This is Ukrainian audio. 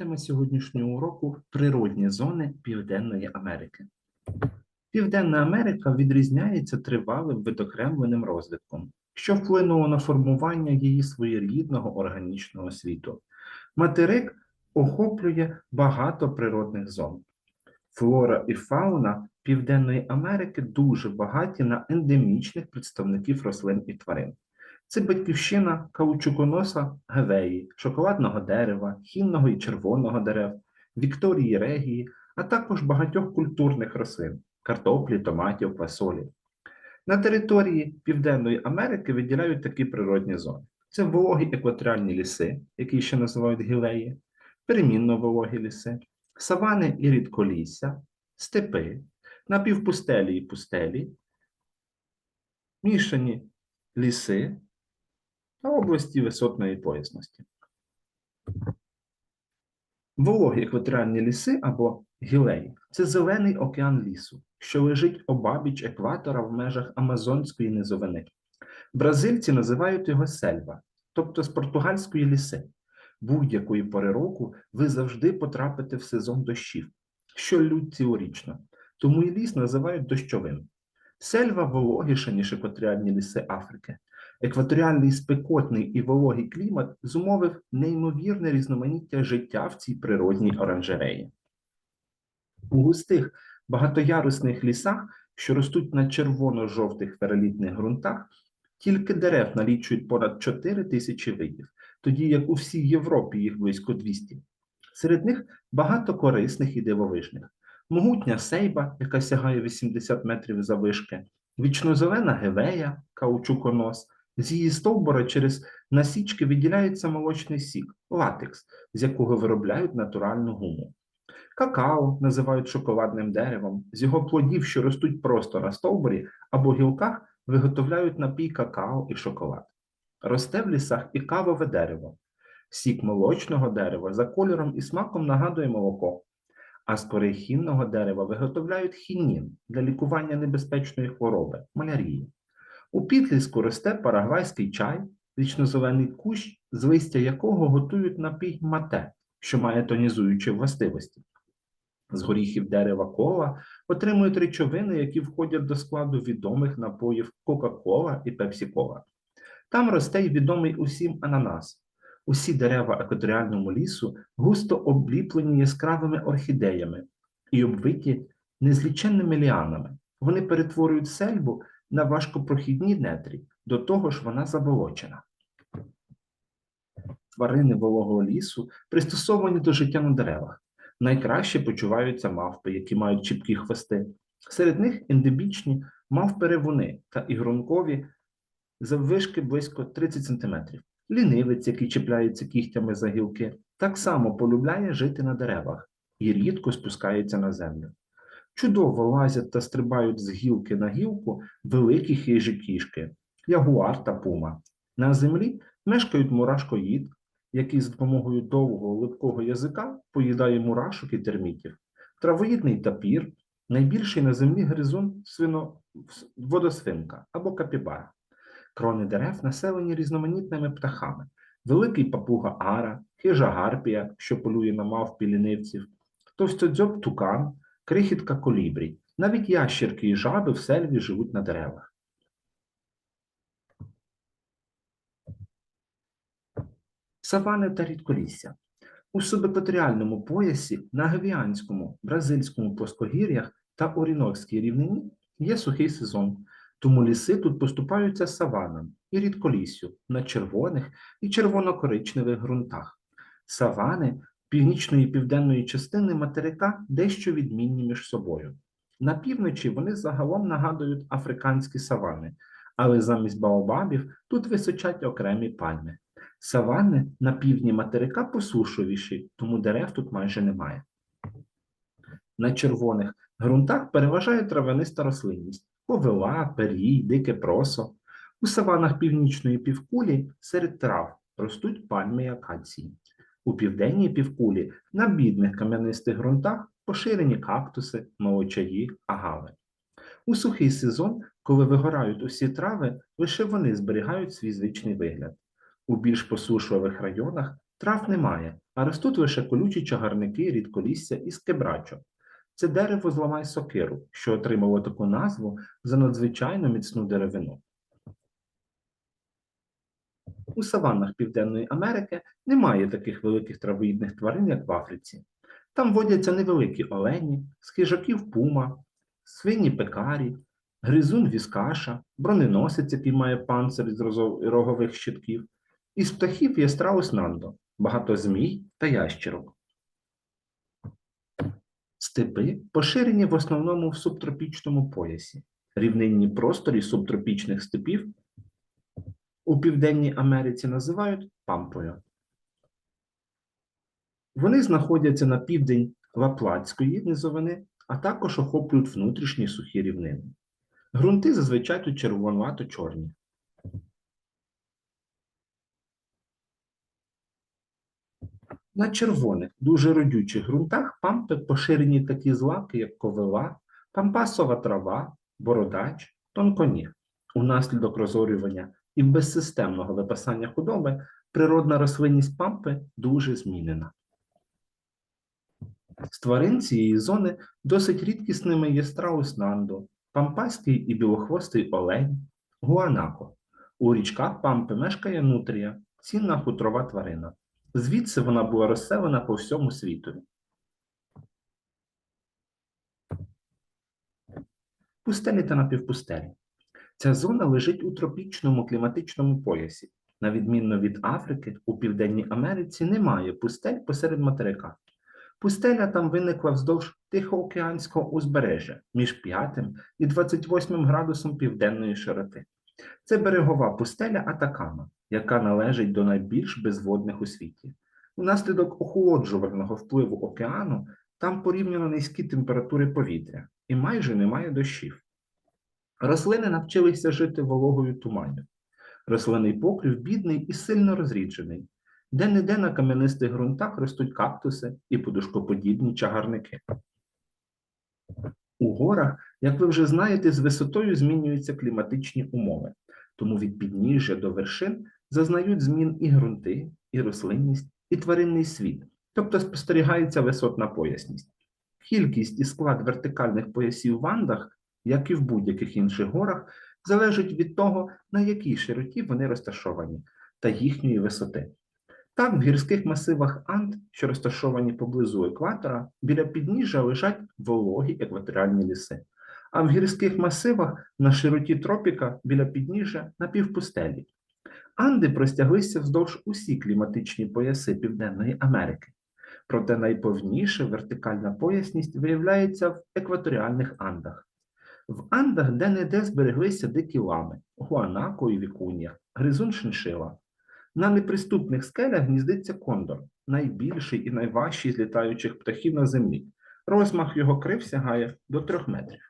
Тема сьогоднішнього уроку природні зони Південної Америки. Південна Америка відрізняється тривалим відокремленим розвитком, що вплинуло на формування її своєрідного органічного світу. Материк охоплює багато природних зон. Флора і фауна Південної Америки дуже багаті на ендемічних представників рослин і тварин. Це батьківщина каучуконоса гевеї, шоколадного дерева, хінного і червоного дерев, Вікторії регії, а також багатьох культурних рослин картоплі, томатів, фасолі. На території Південної Америки виділяють такі природні зони: це вологі екваторіальні ліси, які ще називають гілеї, перемінно вологі ліси, савани і рідколісся, степи, напівпустелі і пустелі, мішані ліси та області висотної поясності. Вологі екваторіальні ліси або гілеї це зелений океан лісу, що лежить обабіч екватора в межах Амазонської низовини. Бразильці називають його сельва, тобто з португальської ліси. Будь-якої пори року ви завжди потрапите в сезон дощів, що лють цілорічно, тому і ліс називають дощовим. Сельва вологіша, ніж екваторіальні ліси Африки. Екваторіальний спекотний і вологий клімат зумовив неймовірне різноманіття життя в цій природній оранжереї. У густих багатоярусних лісах, що ростуть на червоно-жовтих фералітних ґрунтах, тільки дерев налічують понад 4 тисячі видів, тоді як у всій Європі їх близько 200. Серед них багато корисних і дивовижних. Могутня сейба, яка сягає 80 метрів заввишки, вічнозелена гевея, каучуконос, з її стовбура через насічки виділяється молочний сік, латекс, з якого виробляють натуральну гуму. Какао називають шоколадним деревом, з його плодів, що ростуть просто на стовбурі або гілках, виготовляють напій какао і шоколад. Росте в лісах і кавове дерево. Сік молочного дерева за кольором і смаком нагадує молоко, а з корихінного дерева виготовляють хінін для лікування небезпечної хвороби малярії. У підліску росте парагвайський чай, вічнозелений кущ, з листя якого готують напій мате, що має тонізуючі властивості. З горіхів дерева кола отримують речовини, які входять до складу відомих напоїв Кока-Кола і Пепсі-Кола. Там росте й відомий усім ананас. Усі дерева екваторіальному лісу густо обліплені яскравими орхідеями і обвиті незліченними ліанами. Вони перетворюють сельбу на важкопрохідні нетрі, до того ж вона заболочена. Тварини вологого лісу пристосовані до життя на деревах. Найкраще почуваються мавпи, які мають чіпкі хвости. Серед них ендемічні мавпи-ревуни та ігрункові заввишки близько 30 см. Лінивець, який чіпляється кігтями за гілки, так само полюбляє жити на деревах і рідко спускається на землю. Чудово лазять та стрибають з гілки на гілку великі хижі кішки, ягуар та пума. На землі мешкають мурашкоїд, який з допомогою довгого липкого язика поїдає мурашок і термітів, травоїдний тапір, найбільший на землі гризун свино... водосвинка або капібара. Крони дерев населені різноманітними птахами, великий папуга ара, хижа гарпія, що полює на мавпі лінивців, товстодзьоб тукан, крихітка колібрі. Навіть ящірки і жаби в сельві живуть на деревах. Савани та рідколісся. У субекваторіальному поясі на Гавіанському, Бразильському плоскогір'ях та Орінокській рівнині є сухий сезон, тому ліси тут поступаються саванам і рідколіссю на червоних і червоно-коричневих ґрунтах. Савани північної і південної частини материка дещо відмінні між собою. На півночі вони загалом нагадують африканські савани, але замість баобабів тут височать окремі пальми. Савани на півдні материка посушовіші, тому дерев тут майже немає. На червоних ґрунтах переважає травяниста рослинність повела, перій, дике просо. У саванах північної півкулі серед трав ростуть пальми і акації. У південній півкулі на бідних кам'янистих ґрунтах поширені кактуси, молочаї, агави. У сухий сезон, коли вигорають усі трави, лише вони зберігають свій звичний вигляд. У більш посушливих районах Трав немає, а ростуть лише колючі чагарники, рідколісся і скебрачо. Це дерево зламай сокиру, що отримало таку назву за надзвичайно міцну деревину. У саваннах Південної Америки немає таких великих травоїдних тварин, як в Африці. Там водяться невеликі олені, з хижаків пума, свині пекарі, гризун віскаша, броненосець, який має панцир з розо- рогових щитків, із птахів є страус нандо, багато змій та ящерок. Степи поширені в основному в субтропічному поясі. Рівнинні просторі субтропічних степів у Південній Америці називають пампою. Вони знаходяться на південь Лапландської низовини, а також охоплюють внутрішні сухі рівнини. Грунти зазвичай тут червонувато-чорні. На червоних, дуже родючих ґрунтах пампи поширені такі злаки, як ковила, пампасова трава, бородач, тонконіг. Унаслідок розорювання і безсистемного випасання худоби природна рослинність пампи дуже змінена. З тварин цієї зони досить рідкісними є страус нандо, пампаський і білохвостий олень, гуанако. У річках пампи мешкає нутрія, цінна хутрова тварина. Звідси вона була розселена по всьому світу. Пустелі та напівпустелі. Ця зона лежить у тропічному кліматичному поясі. На відмінно від Африки, у Південній Америці немає пустель посеред материка. Пустеля там виникла вздовж Тихоокеанського узбережжя між 5 і 28 градусом південної широти. Це берегова пустеля Атакама, яка належить до найбільш безводних у світі. Внаслідок охолоджувального впливу океану там порівняно низькі температури повітря і майже немає дощів. Рослини навчилися жити вологою туманів. Рослинний покрив бідний і сильно розріджений. Де-не-де на кам'янистих ґрунтах ростуть кактуси і подушкоподібні чагарники. У горах, як ви вже знаєте, з висотою змінюються кліматичні умови, тому від підніжжя до вершин зазнають змін і ґрунти, і рослинність, і тваринний світ, тобто спостерігається висотна поясність. Кількість і склад вертикальних поясів в Андах, як і в будь-яких інших горах, залежить від того, на якій широті вони розташовані, та їхньої висоти. Так, в гірських масивах Анд, що розташовані поблизу екватора, біля підніжжя лежать вологі екваторіальні ліси, а в гірських масивах на широті тропіка біля підніжжя напівпустелі. Анди простяглися вздовж усі кліматичні пояси Південної Америки. Проте найповніша вертикальна поясність виявляється в екваторіальних Андах. В Андах де-не-де збереглися дикі лами, гуанако і вікун'я, гризун шиншила. На неприступних скелях гніздиться кондор, найбільший і найважчий з літаючих птахів на землі. Розмах його крив сягає до трьох метрів.